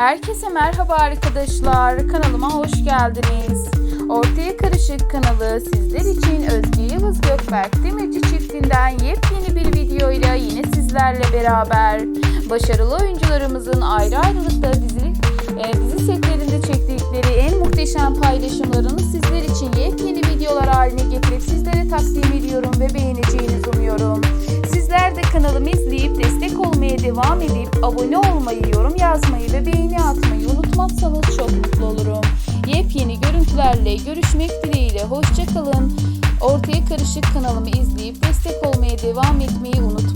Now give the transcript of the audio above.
Herkese merhaba arkadaşlar. Kanalıma hoş geldiniz. Ortaya Karışık kanalı sizler için Özge Yavuz Gökberk Demirci çiftinden yepyeni bir videoyla yine sizlerle beraber başarılı oyuncularımızın ayrı ayrılıkta dizi, e, dizi setlerinde çektikleri en muhteşem paylaşımlarını sizler için yepyeni videolar haline getirip sizlere takdim ediyorum ve beğeneceğinizi umuyorum. Sizler de kanalımı izleyip olmaya devam edip abone olmayı, yorum yazmayı ve beğeni atmayı unutmazsanız çok mutlu olurum. Yepyeni görüntülerle görüşmek dileğiyle hoşçakalın. Ortaya Karışık kanalımı izleyip destek olmaya devam etmeyi unutmayın.